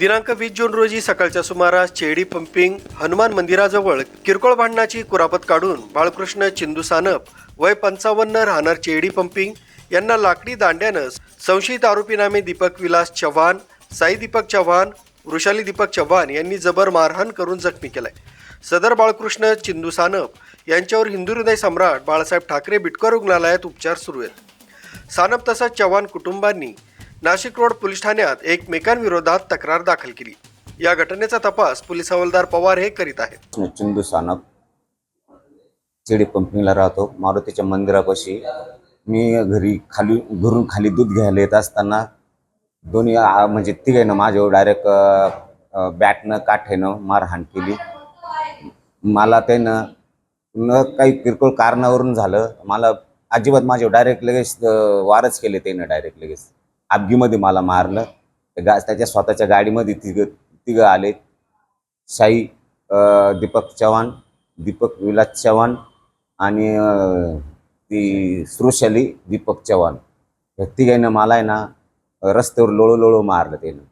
दिनांक वीस जून रोजी सकाळच्या सुमारास चेडी पंपिंग हनुमान मंदिराजवळ किरकोळ भांडणाची कुरापत काढून बाळकृष्ण चिंदू सानप वय पंचावन्न राहणार चेडी पंपिंग यांना लाकडी दांड्यानं संशयित आरोपी नामे दीपक विलास चव्हाण साई दीपक चव्हाण वृषाली दीपक चव्हाण यांनी जबर मारहाण करून जखमी केलाय. सदर बाळकृष्ण चिंदू सानप यांच्यावर हिंदू हृदय सम्राट बाळासाहेब ठाकरे बिटकर रुग्णालयात उपचार सुरू आहेत. सानप तसंच चव्हाण कुटुंबांनी नाशिक रोड पोलीस ठाण्यात एकमेकांविरोधात तक्रार दाखल केली. या घटनेचा तपास पोलीस हवालदार पवार हे करीत आहेत. चिंदू सानप चिडी पंपिंगला राहतो. मारुतीच्या मंदिरापाशी मी घरी खाली घरून खाली दूध घ्यायला येत असताना दोन्ही म्हणजे तिघेनं माझ्यावर डायरेक्ट बॅटनं काठेनं मारहाण केली. मला त्यानं न काही किरकोळ कारणावरून झालं. मला अजिबात माझ्यावर डायरेक्ट लगेच वारच केले त्यानं डायरेक्ट लगेच. अपघीमध्ये मला मारलं. गा त्याच्या स्वतःच्या गाडीमध्ये तिघं तिघं आले. साई दीपक चव्हाण दीपक विलास चव्हाण आणि ती सृशाली दीपक चव्हाण. या तिघांना मला आहे ना रस्त्यावर लोळो लोळो मारलं त्यानं.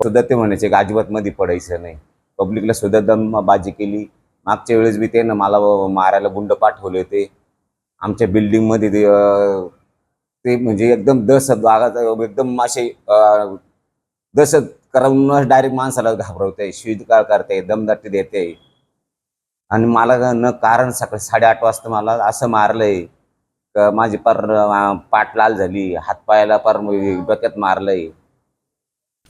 सुद्धा ते म्हणायचे की अजिबात मध्ये पडायचं नाही. पब्लिकला सुद्धा दमबाजी केली. मागच्या वेळेस बी त्यानं मला मारायला गुंड पाठवले होते. आमच्या बिल्डिंगमध्ये ते ते म्हणजे एकदम दहशत बागात एकदम असे दस दहशत करूनच डायरेक्ट माणसाला घाबरवते शिवीगाळ करते दमदाटी देते. आणि मला न कारण सकाळी साडेआठ वाजता मला असं मारलंय का माझी पर पाट पाठ लाल झाली हातपायाला पर डोक्यात मारलंय.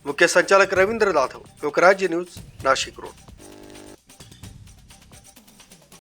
मुख्य संचालक रवींद्र जाधव लोकराज्य न्यूज नाशिक रोड.